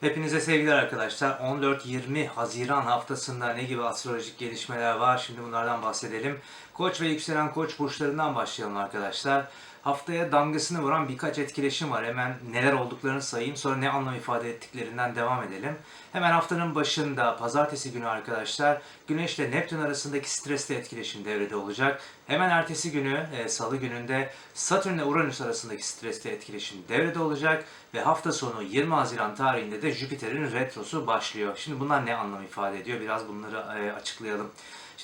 Hepinize sevgiler arkadaşlar. 14-20 Haziran haftasında ne gibi astrolojik gelişmeler var? Şimdi bunlardan bahsedelim. Koç ve yükselen koç burçlarından başlayalım arkadaşlar. Haftaya damgasını vuran birkaç etkileşim var. Hemen neler olduklarını sayayım. Sonra ne anlam ifade ettiklerinden devam edelim. Hemen haftanın başında pazartesi günü arkadaşlar Güneş ile Neptün arasındaki stresli etkileşim devrede olacak. Hemen ertesi günü e, salı gününde Satürn ile Uranüs arasındaki stresli etkileşim devrede olacak. Ve hafta sonu 20 Haziran tarihinde de Jüpiter'in retrosu başlıyor. Şimdi bunlar ne anlam ifade ediyor? Biraz bunları e, açıklayalım.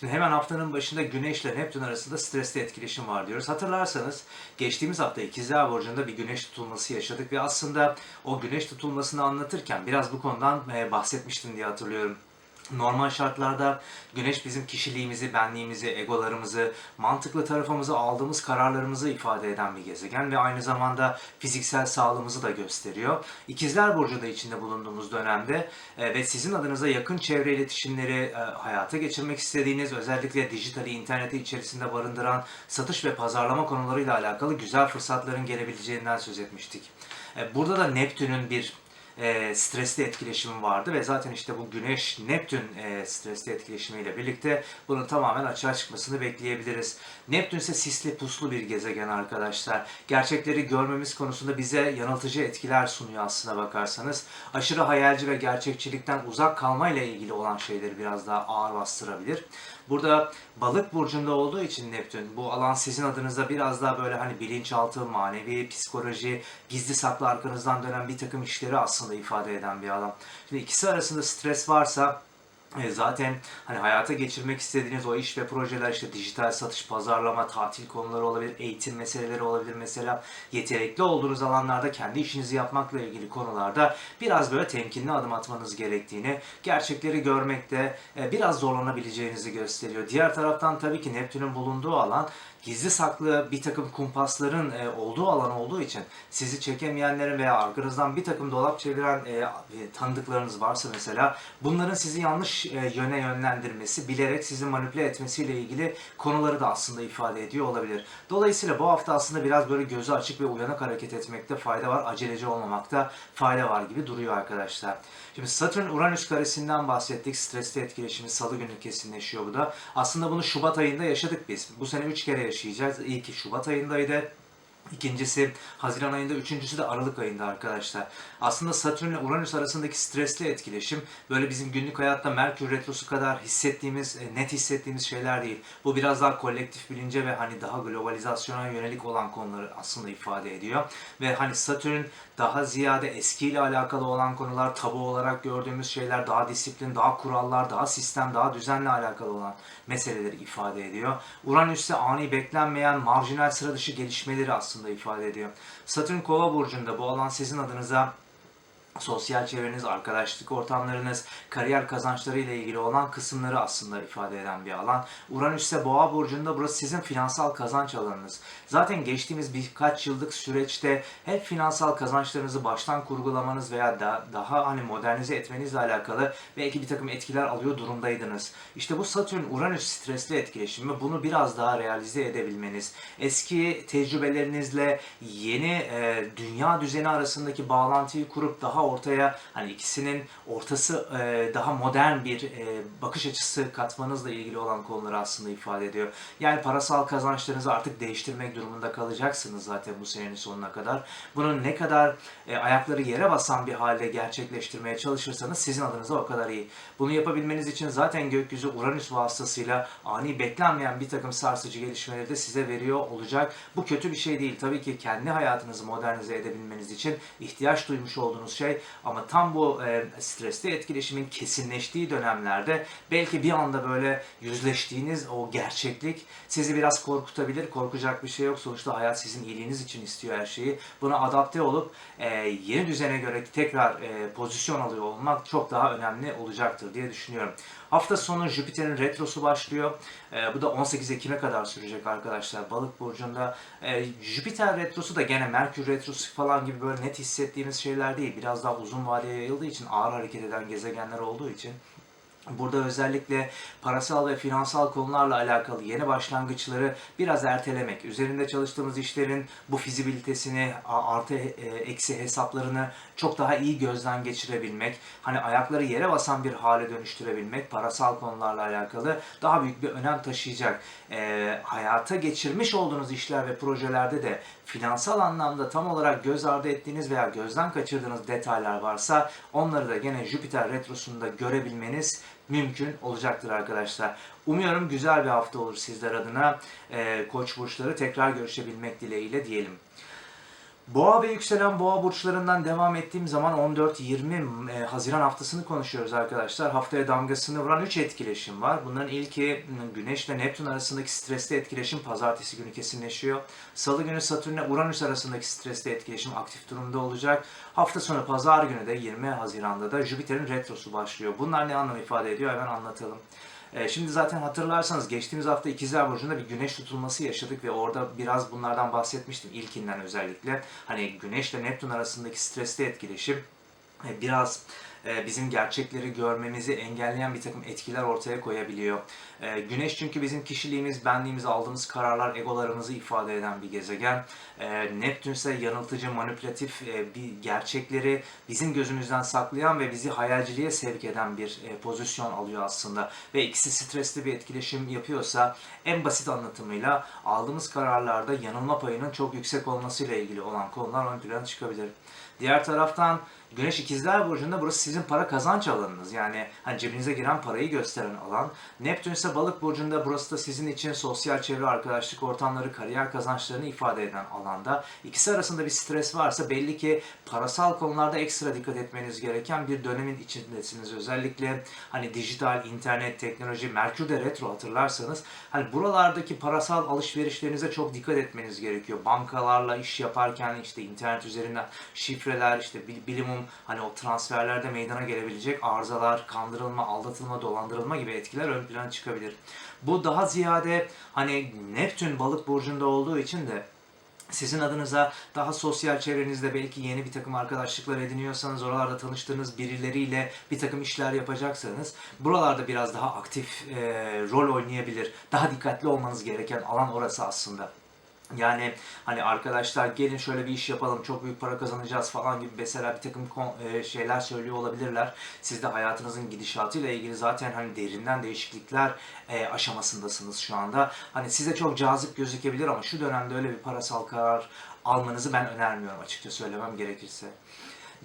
Şimdi hemen haftanın başında Güneş ile Neptün arasında stresli etkileşim var diyoruz. Hatırlarsanız geçtiğimiz hafta İkizler Burcu'nda bir güneş tutulması yaşadık ve aslında o güneş tutulmasını anlatırken biraz bu konudan e, bahsetmiştim diye hatırlıyorum. Normal şartlarda güneş bizim kişiliğimizi, benliğimizi, egolarımızı, mantıklı tarafımızı, aldığımız kararlarımızı ifade eden bir gezegen ve aynı zamanda fiziksel sağlığımızı da gösteriyor. İkizler Burcu da içinde bulunduğumuz dönemde e, ve sizin adınıza yakın çevre iletişimleri e, hayata geçirmek istediğiniz, özellikle dijitali, interneti içerisinde barındıran satış ve pazarlama konularıyla alakalı güzel fırsatların gelebileceğinden söz etmiştik. E, Burada da Neptün'ün bir e, stresli etkileşimi vardı ve zaten işte bu Güneş Neptün e, stresli etkileşimiyle birlikte bunun tamamen açığa çıkmasını bekleyebiliriz. Neptün ise sisli puslu bir gezegen arkadaşlar. Gerçekleri görmemiz konusunda bize yanıltıcı etkiler sunuyor aslına bakarsanız. Aşırı hayalci ve gerçekçilikten uzak kalmayla ilgili olan şeyleri biraz daha ağır bastırabilir. Burada balık burcunda olduğu için Neptün bu alan sizin adınıza biraz daha böyle hani bilinçaltı, manevi, psikoloji, gizli saklı arkanızdan dönen bir takım işleri aslında ifade eden bir alan. Şimdi ikisi arasında stres varsa Zaten hani hayata geçirmek istediğiniz o iş ve projeler işte dijital satış, pazarlama, tatil konuları olabilir, eğitim meseleleri olabilir mesela. Yetenekli olduğunuz alanlarda kendi işinizi yapmakla ilgili konularda biraz böyle temkinli adım atmanız gerektiğini, gerçekleri görmekte e, biraz zorlanabileceğinizi gösteriyor. Diğer taraftan tabii ki Neptün'ün bulunduğu alan gizli saklı bir takım kumpasların e, olduğu alan olduğu için sizi çekemeyenlerin veya arkanızdan bir takım dolap çeviren e, e, tanıdıklarınız varsa mesela bunların sizi yanlış e, yöne yönlendirmesi, bilerek sizi manipüle etmesiyle ilgili konuları da aslında ifade ediyor olabilir. Dolayısıyla bu hafta aslında biraz böyle gözü açık ve uyanık hareket etmekte fayda var. Aceleci olmamakta fayda var gibi duruyor arkadaşlar. Şimdi Satürn-Uranüs karesinden bahsettik. Stresli etkileşimi salı günü kesinleşiyor bu da. Aslında bunu Şubat ayında yaşadık biz. Bu sene 3 kere yaşayacağız. İlki Şubat ayındaydı. İkincisi Haziran ayında, üçüncüsü de Aralık ayında arkadaşlar. Aslında Satürn ile Uranüs arasındaki stresli etkileşim böyle bizim günlük hayatta Merkür Retrosu kadar hissettiğimiz, e, net hissettiğimiz şeyler değil. Bu biraz daha kolektif bilince ve hani daha globalizasyona yönelik olan konuları aslında ifade ediyor. Ve hani Satürn daha ziyade eskiyle alakalı olan konular, tabu olarak gördüğümüz şeyler, daha disiplin, daha kurallar, daha sistem, daha düzenle alakalı olan meseleleri ifade ediyor. Uranüs ise ani beklenmeyen, marjinal sıra dışı gelişmeleri aslında ifade ediyor. Satürn Kova burcunda bu alan sizin adınıza sosyal çevreniz, arkadaşlık ortamlarınız, kariyer kazançları ile ilgili olan kısımları aslında ifade eden bir alan. Uranüs ise Boğa burcunda burası sizin finansal kazanç alanınız. Zaten geçtiğimiz birkaç yıllık süreçte hep finansal kazançlarınızı baştan kurgulamanız veya da, daha hani modernize etmenizle alakalı belki bir takım etkiler alıyor durumdaydınız. İşte bu Satürn Uranüs stresli etkileşimi bunu biraz daha realize edebilmeniz, eski tecrübelerinizle yeni e, dünya düzeni arasındaki bağlantıyı kurup daha ortaya hani ikisinin ortası e, daha modern bir e, bakış açısı katmanızla ilgili olan konuları aslında ifade ediyor. Yani parasal kazançlarınızı artık değiştirmek durumunda kalacaksınız zaten bu senenin sonuna kadar. Bunun ne kadar e, ayakları yere basan bir halde gerçekleştirmeye çalışırsanız sizin adınıza o kadar iyi. Bunu yapabilmeniz için zaten gökyüzü Uranüs vasıtasıyla ani beklenmeyen bir takım sarsıcı gelişmeleri de size veriyor olacak. Bu kötü bir şey değil. Tabii ki kendi hayatınızı modernize edebilmeniz için ihtiyaç duymuş olduğunuz şey ama tam bu e, stresli etkileşimin kesinleştiği dönemlerde belki bir anda böyle yüzleştiğiniz o gerçeklik sizi biraz korkutabilir. Korkacak bir şey yok. Sonuçta hayat sizin iyiliğiniz için istiyor her şeyi. Buna adapte olup e, yeni düzene göre tekrar e, pozisyon alıyor olmak çok daha önemli olacaktır diye düşünüyorum. Hafta sonu Jüpiter'in retrosu başlıyor. E, bu da 18 Ekim'e kadar sürecek arkadaşlar Balık burcunda. E, Jüpiter retrosu da gene Merkür retrosu falan gibi böyle net hissettiğimiz şeyler değil. Biraz daha uzun vadeye yayıldığı için ağır hareket eden gezegenler olduğu için Burada özellikle parasal ve finansal konularla alakalı yeni başlangıçları biraz ertelemek, üzerinde çalıştığımız işlerin bu fizibilitesini, artı e, eksi hesaplarını çok daha iyi gözden geçirebilmek, hani ayakları yere basan bir hale dönüştürebilmek parasal konularla alakalı daha büyük bir önem taşıyacak. E, hayata geçirmiş olduğunuz işler ve projelerde de finansal anlamda tam olarak göz ardı ettiğiniz veya gözden kaçırdığınız detaylar varsa onları da gene Jüpiter retrosunda görebilmeniz mümkün olacaktır arkadaşlar. Umuyorum güzel bir hafta olur sizler adına. Ee, Koç burçları tekrar görüşebilmek dileğiyle diyelim. Boğa ve yükselen boğa burçlarından devam ettiğim zaman 14-20 e, Haziran haftasını konuşuyoruz arkadaşlar. Haftaya damgasını vuran 3 etkileşim var. Bunların ilki Güneş ile Neptün arasındaki stresli etkileşim pazartesi günü kesinleşiyor. Salı günü Satürn ile Uranüs arasındaki stresli etkileşim aktif durumda olacak. Hafta sonu pazar günü de 20 Haziran'da da Jüpiter'in retrosu başlıyor. Bunlar ne anlam ifade ediyor hemen anlatalım. Ee, Şimdi zaten hatırlarsanız geçtiğimiz hafta İkizler Burcu'nda bir güneş tutulması yaşadık ve orada biraz bunlardan bahsetmiştim ilkinden özellikle. Hani güneş ile Neptün arasındaki stresli etkileşim e, biraz bizim gerçekleri görmemizi engelleyen bir takım etkiler ortaya koyabiliyor. E, Güneş çünkü bizim kişiliğimiz, benliğimiz, aldığımız kararlar, egolarımızı ifade eden bir gezegen. E, Neptün ise yanıltıcı, manipülatif e, bir gerçekleri bizim gözümüzden saklayan ve bizi hayalciliğe sevk eden bir e, pozisyon alıyor aslında. Ve ikisi stresli bir etkileşim yapıyorsa en basit anlatımıyla aldığımız kararlarda yanılma payının çok yüksek olmasıyla ilgili olan konular ön plana çıkabilir. Diğer taraftan Güneş ikizler burcunda burası sizin para kazanç alanınız. Yani hani cebinize giren parayı gösteren alan. Neptün ise balık burcunda burası da sizin için sosyal çevre, arkadaşlık ortamları, kariyer kazançlarını ifade eden alanda. İkisi arasında bir stres varsa belli ki parasal konularda ekstra dikkat etmeniz gereken bir dönemin içindesiniz. Özellikle hani dijital, internet, teknoloji, Merkür de retro hatırlarsanız hani buralardaki parasal alışverişlerinize çok dikkat etmeniz gerekiyor. Bankalarla iş yaparken işte internet üzerinden şifreler, işte bil- bilimum hani o transferlerde meydana gelebilecek arızalar, kandırılma, aldatılma, dolandırılma gibi etkiler ön plana çıkabilir. Bu daha ziyade hani Neptün balık burcunda olduğu için de sizin adınıza daha sosyal çevrenizde belki yeni bir takım arkadaşlıklar ediniyorsanız, oralarda tanıştığınız birileriyle bir takım işler yapacaksanız buralarda biraz daha aktif e, rol oynayabilir. Daha dikkatli olmanız gereken alan orası aslında. Yani hani arkadaşlar gelin şöyle bir iş yapalım çok büyük para kazanacağız falan gibi mesela bir takım e, şeyler söylüyor olabilirler. Siz de hayatınızın gidişatıyla ilgili zaten hani derinden değişiklikler e, aşamasındasınız şu anda. Hani size çok cazip gözükebilir ama şu dönemde öyle bir parasal karar almanızı ben önermiyorum açıkça söylemem gerekirse.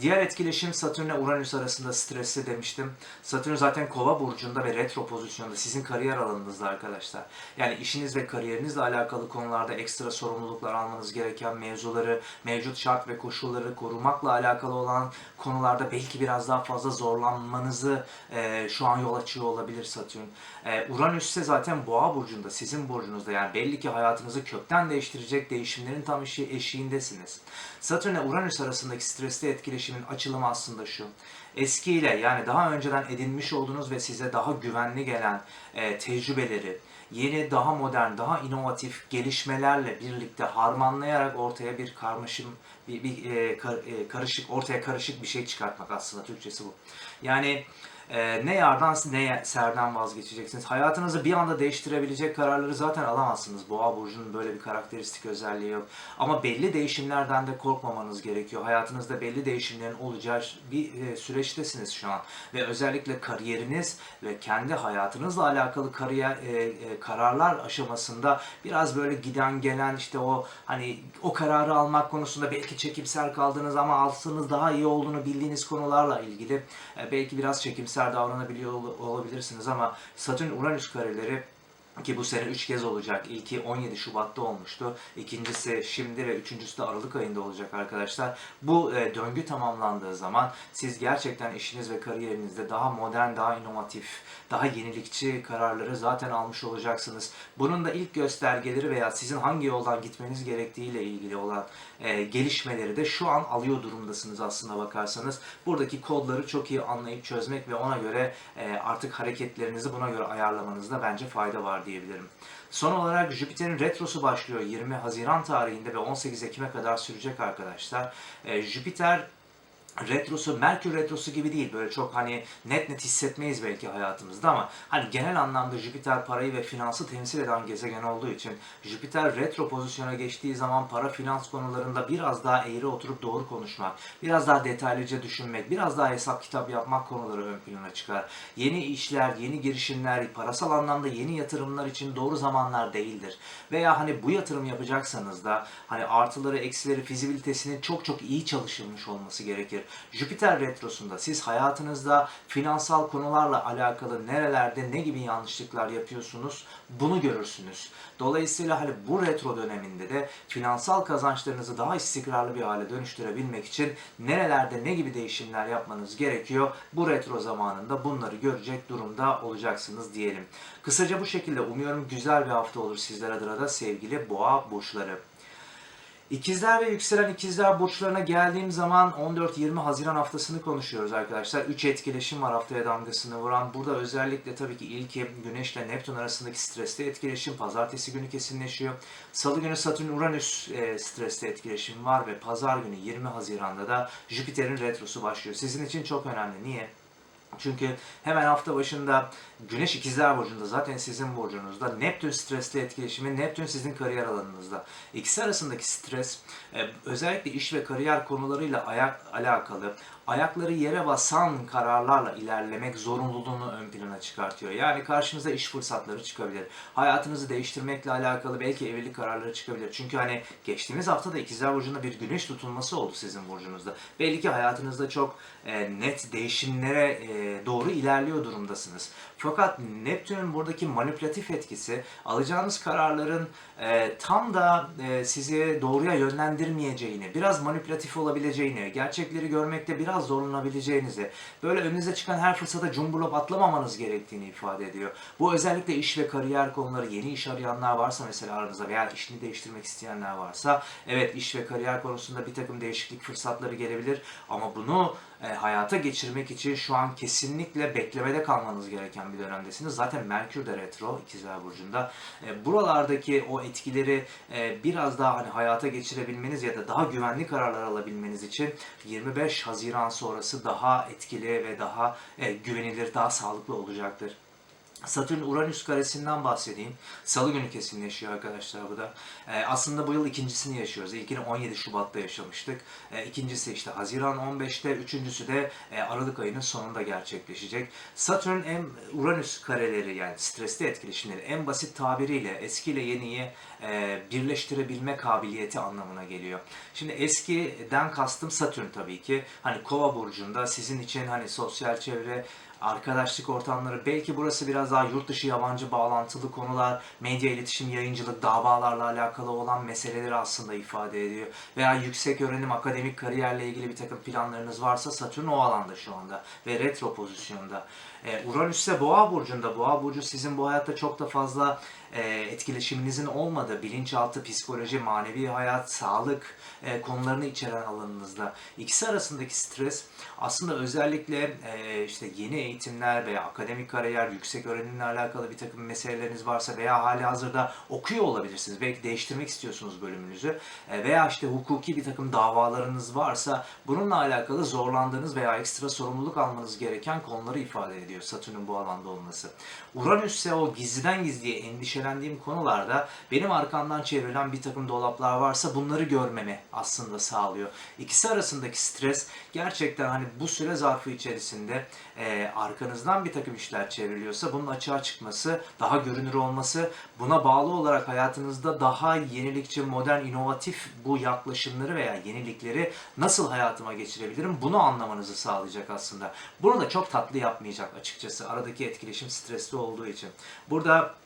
Diğer etkileşim Satürn ile Uranüs arasında stresli demiştim. Satürn zaten kova burcunda ve retro pozisyonda sizin kariyer alanınızda arkadaşlar. Yani işiniz ve kariyerinizle alakalı konularda ekstra sorumluluklar almanız gereken mevzuları, mevcut şart ve koşulları korumakla alakalı olan konularda belki biraz daha fazla zorlanmanızı e, şu an yol açıyor olabilir Satürn. E, Uranüs ise zaten boğa burcunda, sizin burcunuzda. Yani belli ki hayatınızı kökten değiştirecek değişimlerin tam eşi, eşiğindesiniz. Satürn ile Uranüs arasındaki stresli etkileşimin açılımı aslında şu. Eskiyle yani daha önceden edinmiş olduğunuz ve size daha güvenli gelen e, tecrübeleri, yeni, daha modern, daha inovatif gelişmelerle birlikte harmanlayarak ortaya bir karmaşım, bir, bir e, e, karışık, ortaya karışık bir şey çıkartmak aslında Türkçesi bu. Yani e, ne yardan ne serden vazgeçeceksiniz. Hayatınızı bir anda değiştirebilecek kararları zaten alamazsınız. Boğa burcunun böyle bir karakteristik özelliği yok. Ama belli değişimlerden de korkmamanız gerekiyor. Hayatınızda belli değişimlerin olacağı bir e, süreçtesiniz şu an. Ve özellikle kariyeriniz ve kendi hayatınızla alakalı kariyer e, e, kararlar aşamasında biraz böyle giden gelen işte o hani o kararı almak konusunda belki çekimser kaldığınız ama alsanız daha iyi olduğunu bildiğiniz konularla ilgili e, belki biraz çekimser davranabiliyor ol- olabilirsiniz ama Satürn Uranüs kareleri ki bu sene 3 kez olacak. İlki 17 Şubat'ta olmuştu. İkincisi şimdi ve üçüncüsü de Aralık ayında olacak arkadaşlar. Bu e, döngü tamamlandığı zaman siz gerçekten işiniz ve kariyerinizde daha modern, daha inovatif, daha yenilikçi kararları zaten almış olacaksınız. Bunun da ilk göstergeleri veya sizin hangi yoldan gitmeniz gerektiğiyle ilgili olan e, gelişmeleri de şu an alıyor durumdasınız aslında bakarsanız. Buradaki kodları çok iyi anlayıp çözmek ve ona göre e, artık hareketlerinizi buna göre ayarlamanızda bence fayda diyebilirim. Son olarak Jüpiter'in retrosu başlıyor 20 Haziran tarihinde ve 18 Ekim'e kadar sürecek arkadaşlar. E, Jüpiter retrosu, Merkür retrosu gibi değil. Böyle çok hani net net hissetmeyiz belki hayatımızda ama hani genel anlamda Jüpiter parayı ve finansı temsil eden gezegen olduğu için Jüpiter retro pozisyona geçtiği zaman para finans konularında biraz daha eğri oturup doğru konuşmak, biraz daha detaylıca düşünmek, biraz daha hesap kitap yapmak konuları ön plana çıkar. Yeni işler, yeni girişimler, parasal anlamda yeni yatırımlar için doğru zamanlar değildir. Veya hani bu yatırım yapacaksanız da hani artıları, eksileri, fizibilitesinin çok çok iyi çalışılmış olması gerekir. Jüpiter retrosunda siz hayatınızda finansal konularla alakalı nerelerde ne gibi yanlışlıklar yapıyorsunuz bunu görürsünüz. Dolayısıyla hani bu retro döneminde de finansal kazançlarınızı daha istikrarlı bir hale dönüştürebilmek için nerelerde ne gibi değişimler yapmanız gerekiyor? Bu retro zamanında bunları görecek durumda olacaksınız diyelim. Kısaca bu şekilde umuyorum güzel bir hafta olur sizler adına da sevgili boğa burçları. İkizler ve yükselen ikizler burçlarına geldiğim zaman 14-20 Haziran haftasını konuşuyoruz arkadaşlar. 3 etkileşim var haftaya damgasını vuran. Burada özellikle tabii ki ilki Güneş ile Neptün arasındaki stresli etkileşim pazartesi günü kesinleşiyor. Salı günü Satürn Uranüs e, stresli etkileşim var ve pazar günü 20 Haziran'da da Jüpiter'in retrosu başlıyor. Sizin için çok önemli. Niye? Çünkü hemen hafta başında Güneş ikizler burcunda zaten sizin burcunuzda. Neptün stresli etkileşimi, Neptün sizin kariyer alanınızda. İkisi arasındaki stres e, özellikle iş ve kariyer konularıyla alakalı ayakları yere basan kararlarla ilerlemek zorunluluğunu ön plana çıkartıyor. Yani karşınıza iş fırsatları çıkabilir. Hayatınızı değiştirmekle alakalı belki evlilik kararları çıkabilir. Çünkü hani geçtiğimiz hafta da ikizler burcunda bir güneş tutulması oldu sizin burcunuzda. Belli ki hayatınızda çok e, net değişimlere e, doğru ilerliyor durumdasınız. Fakat Neptün'ün buradaki manipülatif etkisi alacağınız kararların e, tam da e, sizi doğruya yönlendirmeyeceğini, biraz manipülatif olabileceğini, gerçekleri görmekte biraz zorlanabileceğinizi, böyle önünüze çıkan her fırsata cumburlop atlamamanız gerektiğini ifade ediyor. Bu özellikle iş ve kariyer konuları, yeni iş arayanlar varsa mesela aranızda veya işini değiştirmek isteyenler varsa, evet iş ve kariyer konusunda bir takım değişiklik fırsatları gelebilir ama bunu e, hayata geçirmek için şu an kesinlikle beklemede kalmanız gereken bir dönemdesiniz. Zaten Merkür de retro ikizler burcunda. E, buralardaki o etkileri e, biraz daha hani hayata geçirebilmeniz ya da daha güvenli kararlar alabilmeniz için 25 Haziran sonrası daha etkili ve daha e, güvenilir, daha sağlıklı olacaktır. Satürn Uranüs karesinden bahsedeyim. Salı günü kesinleşiyor arkadaşlar bu da. Ee, aslında bu yıl ikincisini yaşıyoruz. İlkini 17 Şubat'ta yaşamıştık. Ee, ikincisi işte Haziran 15'te, üçüncüsü de e, Aralık ayının sonunda gerçekleşecek. Satürn en Uranüs kareleri yani stresli etkileşimleri en basit tabiriyle eski ile yeniyi e, birleştirebilme kabiliyeti anlamına geliyor. Şimdi eskiden kastım Satürn tabii ki. Hani Kova burcunda sizin için hani sosyal çevre arkadaşlık ortamları, belki burası biraz daha yurt dışı yabancı bağlantılı konular, medya iletişim, yayıncılık, davalarla alakalı olan meseleleri aslında ifade ediyor. Veya yüksek öğrenim, akademik kariyerle ilgili bir takım planlarınız varsa Satürn o alanda şu anda ve retro pozisyonda. Ee, Uranüs ise Boğa burcunda. Boğa burcu sizin bu hayatta çok da fazla e, etkileşiminizin olmadığı bilinçaltı, psikoloji, manevi hayat, sağlık e, konularını içeren alanınızda. İkisi arasındaki stres aslında özellikle e, işte yeni eğitimler veya akademik kariyer, yüksek öğrenimle alakalı bir takım meseleleriniz varsa veya hali hazırda okuyor olabilirsiniz. Belki değiştirmek istiyorsunuz bölümünüzü e, veya işte hukuki bir takım davalarınız varsa bununla alakalı zorlandığınız veya ekstra sorumluluk almanız gereken konuları ifade ediyor Satürn'ün bu alanda olması. Uranüs ise o gizliden gizliye endişelendiğim konularda benim arkamdan çevrilen bir takım dolaplar varsa bunları görmemi aslında sağlıyor. İkisi arasındaki stres gerçekten hani bu süre zarfı içerisinde e, arkanızdan bir takım işler çevriliyorsa bunun açığa çıkması, daha görünür olması, buna bağlı olarak hayatınızda daha yenilikçi, modern, inovatif bu yaklaşımları veya yenilikleri nasıl hayatıma geçirebilirim bunu anlamanızı sağlayacak aslında. Bunu da çok tatlı yapmayacak açıkçası aradaki etkileşim stresli olduğu için. Burada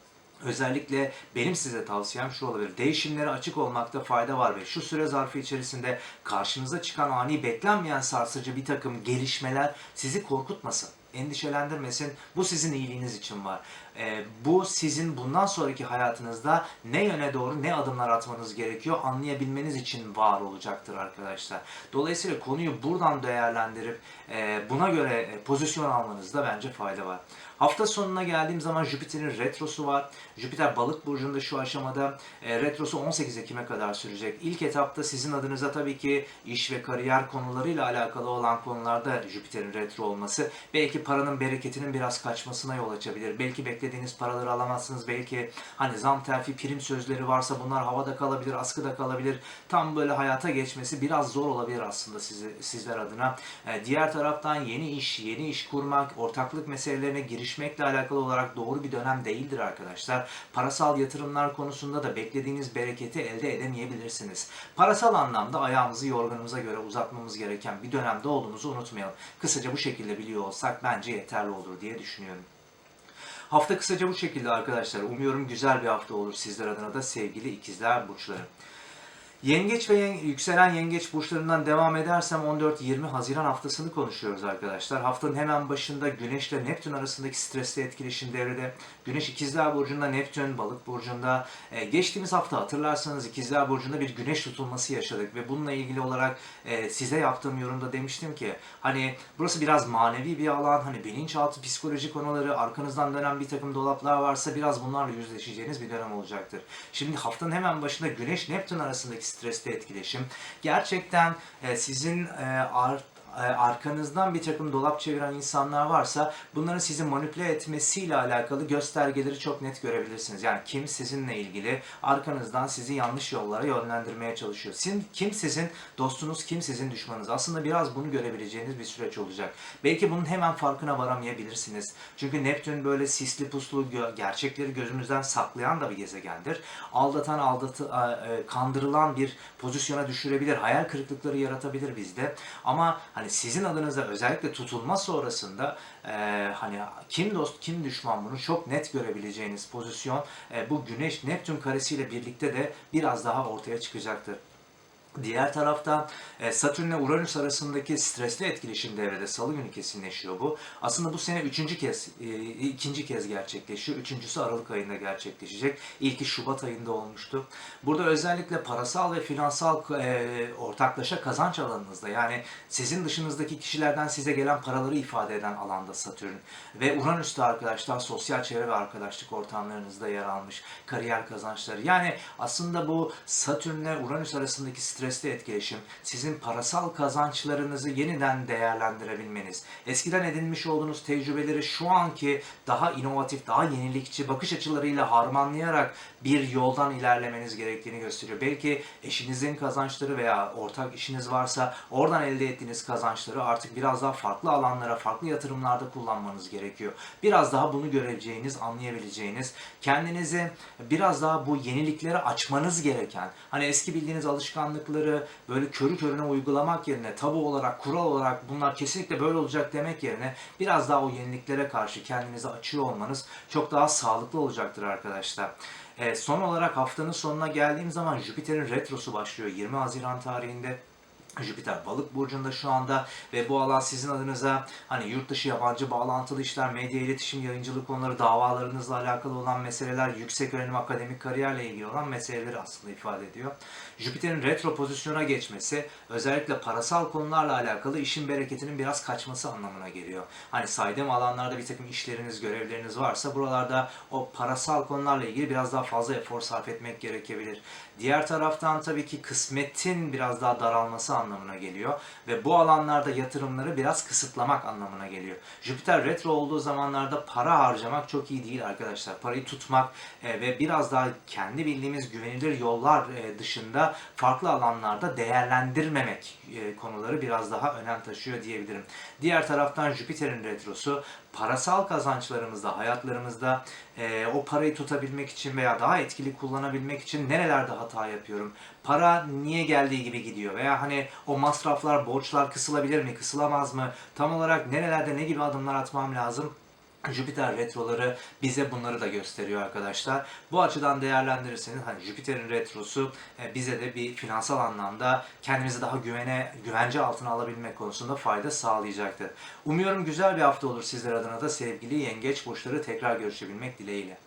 Özellikle benim size tavsiyem şu olabilir. Değişimlere açık olmakta fayda var ve şu süre zarfı içerisinde karşınıza çıkan ani beklenmeyen sarsıcı bir takım gelişmeler sizi korkutmasın. endişelendirmesin. Bu sizin iyiliğiniz için var. Ee, bu sizin bundan sonraki hayatınızda ne yöne doğru ne adımlar atmanız gerekiyor anlayabilmeniz için var olacaktır arkadaşlar. Dolayısıyla konuyu buradan değerlendirip e, buna göre e, pozisyon almanızda bence fayda var. Hafta sonuna geldiğim zaman Jüpiter'in retrosu var. Jüpiter balık burcunda şu aşamada e, retrosu 18 Ekim'e kadar sürecek. İlk etapta sizin adınıza tabii ki iş ve kariyer konularıyla alakalı olan konularda Jüpiter'in retro olması belki paranın bereketinin biraz kaçmasına yol açabilir. Belki beklediğiniz paraları alamazsınız. Belki hani zam terfi prim sözleri varsa bunlar havada kalabilir, askıda kalabilir. Tam böyle hayata geçmesi biraz zor olabilir aslında sizi, sizler adına. E, diğer taraftan yeni iş, yeni iş kurmak, ortaklık meselelerine girişmekle alakalı olarak doğru bir dönem değildir arkadaşlar. Parasal yatırımlar konusunda da beklediğiniz bereketi elde edemeyebilirsiniz. Parasal anlamda ayağımızı yorganımıza göre uzatmamız gereken bir dönemde olduğumuzu unutmayalım. Kısaca bu şekilde biliyor olsak bence yeterli olur diye düşünüyorum. Hafta kısaca bu şekilde arkadaşlar. Umuyorum güzel bir hafta olur sizler adına da sevgili ikizler burçları. Yengeç ve yükselen yengeç burçlarından devam edersem 14-20 Haziran haftasını konuşuyoruz arkadaşlar. Haftanın hemen başında Güneş ile Neptün arasındaki stresli etkileşim devrede. Güneş İkizler Burcu'nda, Neptün Balık Burcu'nda. Ee, geçtiğimiz hafta hatırlarsanız İkizler Burcu'nda bir güneş tutulması yaşadık ve bununla ilgili olarak e, size yaptığım yorumda demiştim ki hani burası biraz manevi bir alan, hani bilinçaltı psikoloji konuları, arkanızdan dönen bir takım dolaplar varsa biraz bunlarla yüzleşeceğiniz bir dönem olacaktır. Şimdi haftanın hemen başında Güneş Neptün arasındaki stresli etkileşim. Gerçekten e, sizin e, art arkanızdan bir takım dolap çeviren insanlar varsa bunların sizi manipüle etmesiyle alakalı göstergeleri çok net görebilirsiniz. Yani kim sizinle ilgili arkanızdan sizi yanlış yollara yönlendirmeye çalışıyor. Kim, kim sizin dostunuz, kim sizin düşmanınız. Aslında biraz bunu görebileceğiniz bir süreç olacak. Belki bunun hemen farkına varamayabilirsiniz. Çünkü Neptün böyle sisli puslu gerçekleri gözümüzden saklayan da bir gezegendir. Aldatan, aldatı, e, e, kandırılan bir pozisyona düşürebilir. Hayal kırıklıkları yaratabilir bizde. Ama hani sizin adınıza özellikle tutulma sonrasında e, hani kim dost kim düşman bunu çok net görebileceğiniz pozisyon e, bu Güneş Neptün karesiyle birlikte de biraz daha ortaya çıkacaktır. Diğer tarafta e, Satürn ile Uranüs arasındaki stresli etkileşim devrede salı günü kesinleşiyor bu. Aslında bu sene üçüncü kez, e, ikinci kez gerçekleşiyor. Üçüncüsü Aralık ayında gerçekleşecek. İlki Şubat ayında olmuştu. Burada özellikle parasal ve finansal e, ortaklaşa kazanç alanınızda yani sizin dışınızdaki kişilerden size gelen paraları ifade eden alanda Satürn ve Uranüs de arkadaşlar sosyal çevre ve arkadaşlık ortamlarınızda yer almış kariyer kazançları. Yani aslında bu Satürn ile Uranüs arasındaki stresli etkileşim sizin parasal kazançlarınızı yeniden değerlendirebilmeniz, eskiden edinmiş olduğunuz tecrübeleri şu anki daha inovatif, daha yenilikçi bakış açılarıyla harmanlayarak bir yoldan ilerlemeniz gerektiğini gösteriyor. Belki eşinizin kazançları veya ortak işiniz varsa oradan elde ettiğiniz kazançları artık biraz daha farklı alanlara, farklı yatırımlarda kullanmanız gerekiyor. Biraz daha bunu görebileceğiniz, anlayabileceğiniz, kendinizi biraz daha bu yeniliklere açmanız gereken, hani eski bildiğiniz alışkanlıkları böyle körü körüne uygulamak yerine tabu olarak, kural olarak bunlar kesinlikle böyle olacak demek yerine biraz daha o yeniliklere karşı kendinizi açıyor olmanız çok daha sağlıklı olacaktır arkadaşlar. E, son olarak haftanın sonuna geldiğim zaman Jüpiter'in retrosu başlıyor 20 Haziran tarihinde. Jüpiter balık burcunda şu anda ve bu alan sizin adınıza hani yurt dışı yabancı bağlantılı işler, medya iletişim, yayıncılık konuları, davalarınızla alakalı olan meseleler, yüksek öğrenim, akademik kariyerle ilgili olan meseleleri aslında ifade ediyor. Jüpiter'in retro pozisyona geçmesi özellikle parasal konularla alakalı işin bereketinin biraz kaçması anlamına geliyor. Hani saydığım alanlarda bir takım işleriniz, görevleriniz varsa buralarda o parasal konularla ilgili biraz daha fazla efor sarf etmek gerekebilir. Diğer taraftan tabii ki kısmetin biraz daha daralması anlamına geliyor ve bu alanlarda yatırımları biraz kısıtlamak anlamına geliyor. Jüpiter retro olduğu zamanlarda para harcamak çok iyi değil arkadaşlar. Parayı tutmak e, ve biraz daha kendi bildiğimiz güvenilir yollar e, dışında farklı alanlarda değerlendirmemek e, konuları biraz daha önem taşıyor diyebilirim. Diğer taraftan Jüpiter'in retrosu parasal kazançlarımızda, hayatlarımızda e, o parayı tutabilmek için veya daha etkili kullanabilmek için nerelerde hata yapıyorum? Para niye geldiği gibi gidiyor? Veya hani o masraflar, borçlar kısılabilir mi, kısılamaz mı? Tam olarak nerelerde ne gibi adımlar atmam lazım? Jüpiter retroları bize bunları da gösteriyor arkadaşlar. Bu açıdan değerlendirirseniz hani Jüpiter'in retrosu e, bize de bir finansal anlamda kendimizi daha güvene güvence altına alabilmek konusunda fayda sağlayacaktır. Umuyorum güzel bir hafta olur sizler adına da sevgili yengeç burçları tekrar görüşebilmek dileğiyle.